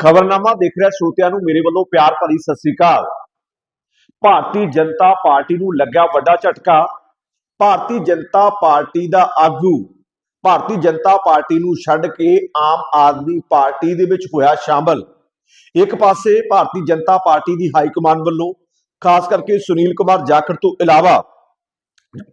ਖਬਰਨਾਮਾ ਦੇਖ ਰਿਹਾ ਸਰੋਤਿਆਂ ਨੂੰ, ਮੇਰੇ ਵੱਲੋਂ ਪਿਆਰ ਭਰੀ ਸਤਿ ਸ੍ਰੀ ਅਕਾਲ। ਭਾਰਤੀ ਜਨਤਾ ਪਾਰਟੀ ਨੂੰ ਲੱਗਿਆ ਵੱਡਾ ਝਟਕਾ। ਭਾਰਤੀ ਜਨਤਾ ਪਾਰਟੀ ਦਾ ਆਗੂ। ਭਾਰਤੀ ਜਨਤਾ ਪਾਰਟੀ ਨੂੰ ਛੱਡ ਕੇ ਆਮ ਆਦਮੀ ਪਾਰਟੀ ਦੇ ਵਿੱਚ ਹੋਇਆ ਸ਼ਾਮਲ। ਇੱਕ ਪਾਸੇ ਭਾਰਤੀ ਜਨਤਾ ਪਾਰਟੀ ਦੀ ਹਾਈ ਕਮਾਂਡ ਵੱਲੋਂ, ਖਾਸ ਕਰਕੇ ਸੁਨੀਲ ਕੁਮਾਰ ਜਾਖੜ ਤੋਂ ਇਲਾਵਾ,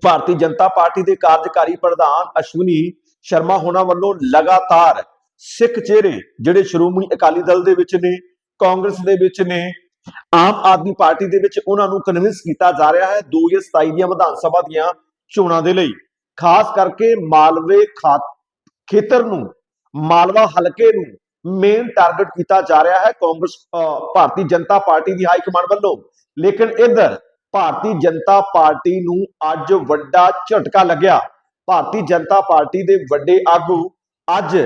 ਭਾਰਤੀ ਜਨਤਾ ਪਾਰਟੀ ਦੇ ਕਾਰਜਕਾਰੀ ਪ੍ਰਧਾਨ ਅਸ਼ਵਨੀ ਸ਼ਰਮਾ ਹੋਣਾ ਵੱਲੋਂ ਲਗਾਤਾਰ ਸਿੱਖ ਚਿਹਰੇ ਜਿਹੜੇ ਸ਼੍ਰੋਮਣੀ ਅਕਾਲੀ ਦਲ ਦੇ ਵਿੱਚ ਨੇ ਕਾਂਗਰਸ ਦੇ ਵਿੱਚ ਨੇ ਆਮ ਆਦਮੀ ਪਾਰਟੀ ਦੇ ਵਿੱਚ ਉਹਨਾਂ ਨੂੰ ਕਨਵਿੰਸ ਕੀਤਾ ਜਾ ਰਿਹਾ ਹੈ 2027 ਦੀਆਂ ਵਿਧਾਨ ਸਭਾ ਦੀਆਂ ਚੋਣਾਂ ਦੇ ਲਈ। ਖਾਸ ਕਰਕੇ ਮਾਲਵੇ ਖੇਤਰ ਨੂੰ ਮਾਲਵਾ ਹਲਕੇ ਨੂੰ ਮੇਨ ਟਾਰਗੇਟ ਕੀਤਾ ਜਾ ਰਿਹਾ ਹੈ ਕਾਂਗਰਸ ਅਹ, ਭਾਰਤੀ ਜਨਤਾ ਪਾਰਟੀ ਦੀ ਹਾਈ ਕਮਾਂਡ ਵੱਲੋਂ। ਲੇਕਿਨ ਇਧਰ ਭਾਰਤੀ ਜਨਤਾ ਪਾਰਟੀ ਨੂੰ ਅੱਜ ਵੱਡਾ ਝਟਕਾ ਲੱਗਿਆ। ਭਾਰਤੀ ਜਨਤਾ ਪਾਰਟੀ ਦੇ ਵੱਡੇ ਆਗੂ ਅੱਜ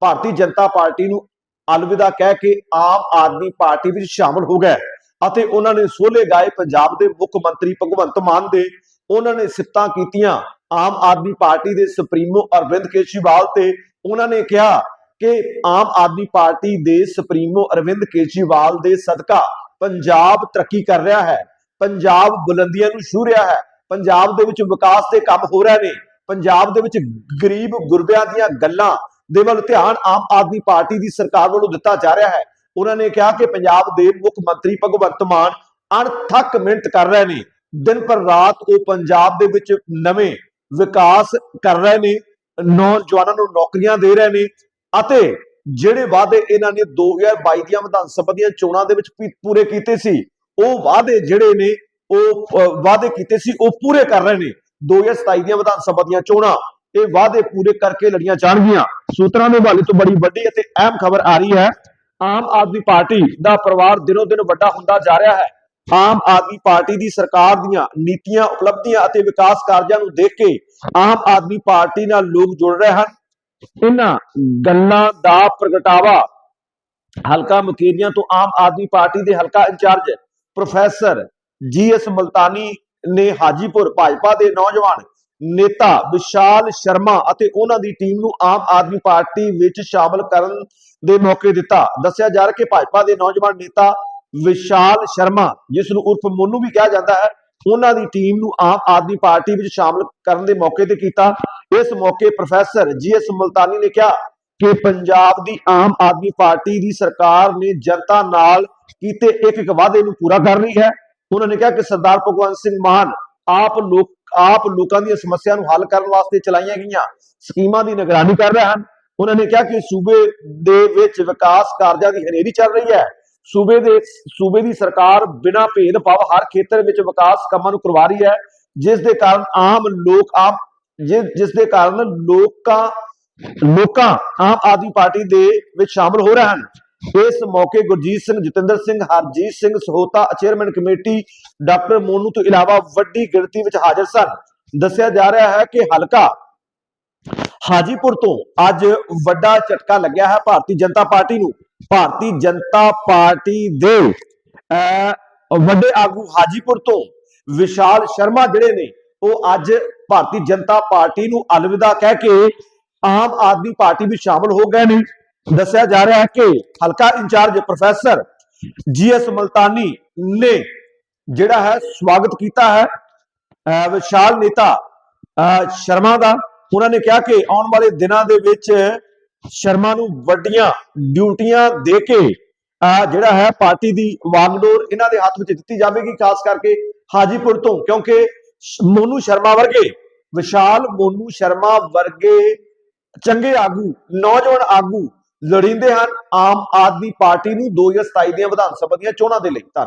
ਭਾਰਤੀ ਜਨਤਾ ਪਾਰਟੀ ਨੂੰ ਅਲਵਿਦਾ ਕਹਿ ਕੇ ਆਮ ਆਦਮੀ ਪਾਰਟੀ ਵਿੱਚ ਸ਼ਾਮਲ ਹੋ ਗਏ ਅਤੇ ਉਹਨਾਂ ਨੇ ਸੋਲੇ ਗਾਏ ਪੰਜਾਬ ਦੇ ਮੁੱਖ ਮੰਤਰੀ ਭਗਵੰਤ ਮਾਨ ਦੇ ਉਹਨਾਂ ਨੇ ਸਿਫਤਾਂ ਕੀਤੀਆਂ। ਆਮ ਆਦਮੀ ਪਾਰਟੀ ਦੇ ਸੁਪਰੀਮੋ ਅਰਵਿੰਦ ਕੇਜਰੀਵਾਲ ਤੇ ਉਹਨਾਂ ਨੇ ਕਿਹਾ ਕਿ ਆਮ ਆਦਮੀ ਪਾਰਟੀ ਦੇ ਸੁਪਰੀਮੋ ਅਰਵਿੰਦ ਕੇਜਰੀਵਾਲ ਦੇ ਸਦਕਾ ਪੰਜਾਬ ਤਰੱਕੀ ਕਰ ਰਿਹਾ ਹੈ। ਪੰਜਾਬ ਬੁਲੰਦੀਆਂ ਨੂੰ ਛੂ ਰਿਹਾ ਹੈ। ਪੰਜਾਬ ਦੇ ਵਿੱਚ ਵਿਕਾਸ ਦੇ ਕੰਮ ਹੋ ਰਹੇ ਨੇ। ਪੰਜਾਬ ਦੇ ਵਿੱਚ ਗਰੀਬ ਗੁਰਬਿਆਂ ਦੀਆਂ ਗੱਲਾਂ ਦੇ ਵੱਲ ਧਿਆਨ ਆਮ ਆਦਮੀ ਪਾਰਟੀ ਦੀ ਸਰਕਾਰ ਵੱਲੋਂ ਦਿੱਤਾ ਜਾ ਰਿਹਾ ਹੈ। ਉਹਨਾਂ ਨੇ ਕਿਹਾ ਕਿ ਪੰਜਾਬ ਦੇ ਮੁੱਖ ਮੰਤਰੀ ਭਗਵੰਤ ਮਾਨ ਅਣਥੱਕ ਮਿਹਨਤ ਕਰ ਰਹੇ ਨੇ। ਦਿਨ ਪਰ ਰਾਤ ਉਹ ਪੰਜਾਬ ਦੇ ਵਿੱਚ ਨਵੇਂ ਵਿਕਾਸ ਕਰ ਰਹੇ ਨੇ, ਨੌਜਵਾਨਾਂ ਨੂੰ ਨੌਕਰੀਆਂ ਦੇ ਰਹੇ ਨੇ ਅਤੇ ਜਿਹੜੇ ਵਾਅਦੇ ਇਹਨਾਂ ਨੇ 2022 ਦੀਆਂ ਵਿਧਾਨ ਸਭਾ ਦੀਆਂ ਚੋਣਾਂ ਦੇ ਵਿੱਚ ਪੂਰੇ ਕੀਤੇ ਸੀ, ਉਹ ਵਾਅਦੇ ਜਿਹੜੇ ਨੇ, ਉਹ ਵਾਅਦੇ ਕੀਤੇ ਸੀ, ਉਹ ਪੂਰੇ ਕਰ ਰਹੇ ਨੇ। 2027 ਦੀਆਂ ਵਿਧਾਨ ਸਭਾ ਦੀਆਂ ਚੋਣਾਂ ਇਹ ਵਾਅਦੇ ਪੂਰੇ ਕਰਕੇ ਲੜੀਆਂ ਜਾਣਗੀਆਂ। ਸੂਤਰਾਂ ਦੇ ਹਵਾਲੇ ਤੋਂ ਬੜੀ ਵੱਡੀ ਅਤੇ ਅਹਿਮ ਖਬਰ ਆ ਰਹੀ ਹੈ, ਆਮ ਆਦਮੀ ਪਾਰਟੀ ਦਾ ਪਰਿਵਾਰ ਦਿਨੋਂ ਦਿਨ ਵੱਡਾ ਹੁੰਦਾ ਜਾ ਰਿਹਾ ਹੈ। ਆਮ ਆਦਮੀ ਪਾਰਟੀ ਦੀ ਸਰਕਾਰ ਦੀਆਂ ਨੀਤੀਆਂ ਉਪਲਬਧੀਆਂ ਅਤੇ ਵਿਕਾਸ ਕਾਰਜਾਂ ਨੂੰ ਦੇਖ ਕੇ ਆਮ ਆਦਮੀ ਪਾਰਟੀ ਨਾਲ ਲੋਕ ਜੁੜ ਰਹੇ ਹਨ। ਇਹਨਾਂ ਗੱਲਾਂ ਦਾ ਪ੍ਰਗਟਾਵਾ ਹਲਕਾ ਮੁਕੇਰੀਆਂ ਤੋਂ ਆਮ ਆਦਮੀ ਪਾਰਟੀ ਦੇ ਹਲਕਾ incharge professor G S Maltani ਨੇ ਹਾਜੀਪੁਰ ਭਾਜਪਾ ਦੇ ਨੌਜਵਾਨ ਨੇਤਾ ਵਿਸ਼ਾਲ ਸ਼ਰਮਾ ਅਤੇ ਉਹਨਾਂ ਦੀ ਟੀਮ ਨੂੰ ਆਮ ਆਦਮੀ ਪਾਰਟੀ ਵਿੱਚ ਸ਼ਾਮਲ ਕਰਨ ਦੇ ਮੌਕੇ ਦਿੱਤਾ। ਦੱਸਿਆ ਜਾ ਰਿਹਾ ਕਿ ਭਾਜਪਾ ਦੇ ਨੌਜਵਾਨ ਨੇਤਾ ਵਿਸ਼ਾਲ ਸ਼ਰਮਾ, ਜਿਸ ਨੂੰ ਉਰਫ ਮੋਨੂ ਵੀ ਕਿਹਾ ਜਾਂਦਾ ਹੈ, ਉਹਨਾਂ ਦੀ ਟੀਮ ਨੂੰ ਆਮ ਆਦਮੀ ਪਾਰਟੀ ਵਿੱਚ ਸ਼ਾਮਲ ਕਰਨ ਦੇ ਮੌਕੇ ਤੇ ਕੀਤਾ। ਇਸ ਮੌਕੇ ਪ੍ਰੋਫੈਸਰ ਜੀਐਸ ਮਲਤਾਨੀ ਨੇ ਕਿਹਾ ਕਿ ਪੰਜਾਬ ਦੀ ਆਮ ਆਦਮੀ ਪਾਰਟੀ ਦੀ ਸਰਕਾਰ ਨੇ ਜਨਤਾ ਨਾਲ ਕੀਤੇ ਇੱਕ ਇੱਕ ਵਾਅਦੇ ਨੂੰ ਪੂਰਾ ਕਰ ਲਈ ਹੈ। ਉਹਨਾਂ ਨੇ ਕਿਹਾ ਕਿ ਸਰਦਾਰ ਭਗਵੰਤ ਸਿੰਘ ਮਾਨ ਆਪ ਲੋਕ ਆਪ ਲੋਕਾਂ ਦੀਆਂ ਸਮੱਸਿਆ ਨੂੰ ਹੱਲ ਕਰਨ ਵਾਸਤੇ ਚਲਾਈਆਂ ਗਈਆਂ ਸਕੀਮਾਂ ਦੀ ਨਿਗਰਾਨੀ ਕਰ ਰਹੇ ਹਨ। ਉਹਨਾਂ ਨੇ ਕਿਹਾ ਕਿ ਸੂਬੇ ਦੇ ਵਿੱਚ ਵਿਕਾਸ ਕਾਰਜਾਂ ਦੀ ਹਨੇਰੀ ਚੱਲ ਰਹੀ ਹੈ। ਸੂਬੇ ਦੇ, ਸੂਬੇ ਦੀ ਸਰਕਾਰ ਬਿਨਾਂ ਭੇਦਭਾਵ ਹਰ ਖੇਤਰ ਵਿੱਚ ਵਿਕਾਸ ਕੰਮਾਂ ਨੂੰ ਕਰਵਾ ਰਹੀ ਹੈ। ਜਿਸ ਦੇ ਕਾਰਨ ਆਮ ਲੋਕ, ਆਮ ਜਿਸ ਜਿਸ ਦੇ ਕਾਰਨ ਲੋਕਾਂ ਲੋਕਾਂ ਆਮ ਆਦਮੀ ਪਾਰਟੀ ਦੇ ਵਿੱਚ ਸ਼ਾਮਲ ਹੋ ਰਹੇ ਹਨ। ਇਸ ਮੌਕੇ Gurjeet Singh Jatinder Singh Harjeet Singh Sahota chairman committee doctor Monu ਤੋਂ ਇਲਾਵਾ ਵੱਡੀ ਗਿਣਤੀ ਵਿੱਚ ਹਾਜ਼ਰ ਸਨ। ਦੱਸਿਆ ਜਾ ਰਿਹਾ ਹੈ ਕਿ ਹਲਕਾ ਹਾਜੀਪੁਰ ਤੋਂ ਅੱਜ ਵੱਡਾ ਝਟਕਾ ਲੱਗਿਆ ਹੈ ਭਾਰਤੀ ਜਨਤਾ ਪਾਰਟੀ ਨੂੰ। ਭਾਰਤੀ ਜਨਤਾ ਪਾਰਟੀ ਦੇ ਅਹ, ਵੱਡੇ ਆਗੂ ਹਾਜੀਪੁਰ ਤੋਂ ਵਿਸ਼ਾਲ ਸ਼ਰਮਾ ਜਿਹੜੇ ਨੇ ਉਹ ਅੱਜ ਭਾਰਤੀ ਜਨਤਾ ਪਾਰਟੀ ਨੂੰ ਅਲਵਿਦਾ ਕਹਿ ਕੇ ਆਮ ਆਦਮੀ ਪਾਰਟੀ ਵਿੱਚ ਸ਼ਾਮਲ ਹੋ ਗਏ ਨੇ। ਦੱਸਿਆ ਜਾ ਰਿਹਾ ਹੈ ਕਿ ਹਲਕਾ ਇੰਚਾਰਜ ਪ੍ਰੋਫੈਸਰ ਜੀਐਸ ਮਲਤਾਨੀ ਨੇ ਜਿਹੜਾ ਹੈ ਸਵਾਗਤ ਕੀਤਾ ਹੈ ਵਿਸ਼ਾਲ ਨੇਤਾ ਸ਼ਰਮਾ ਦਾ। ਉਹਨਾਂ ਨੇ ਕਿਹਾ ਕਿ ਆਉਣ ਵਾਲੇ ਦਿਨਾਂ ਦੇ ਵਿੱਚ ਸ਼ਰਮਾ ਨੂੰ ਵੱਡੀਆਂ ਡਿਊਟੀਆਂ ਦੇ ਕੇ, ਅਹ, ਜਿਹੜਾ ਹੈ ਪਾਰਟੀ ਦੀ ਵਾਂਗਡੋਰ ਇਹਨਾਂ ਦੇ ਹੱਥ ਵਿੱਚ ਦਿੱਤੀ ਜਾਵੇਗੀ, ਖਾਸ ਕਰਕੇ ਹਾਜੀਪੁਰ ਤੋਂ, ਕਿਉਂਕਿ ਮੋਨੂ ਸ਼ਰਮਾ ਵਰਗੇ, ਵਿਸ਼ਾਲ ਮੋਨੂ ਸ਼ਰਮਾ ਵਰਗੇ ਚੰਗੇ ਆਗੂ, ਨੌਜਵਾਨ ਆਗੂ ਲੋੜੀਂਦੇ ਹਨ, ਆਮ ਆਦਮੀ ਪਾਰਟੀ ਨੂੰ 2027 ਦੀਆਂ ਵਿਧਾਨ ਸਭਾ ਦੀਆਂ ਚੋਣਾਂ ਦੇ ਲਈ। ਧੰਨਵਾਦ।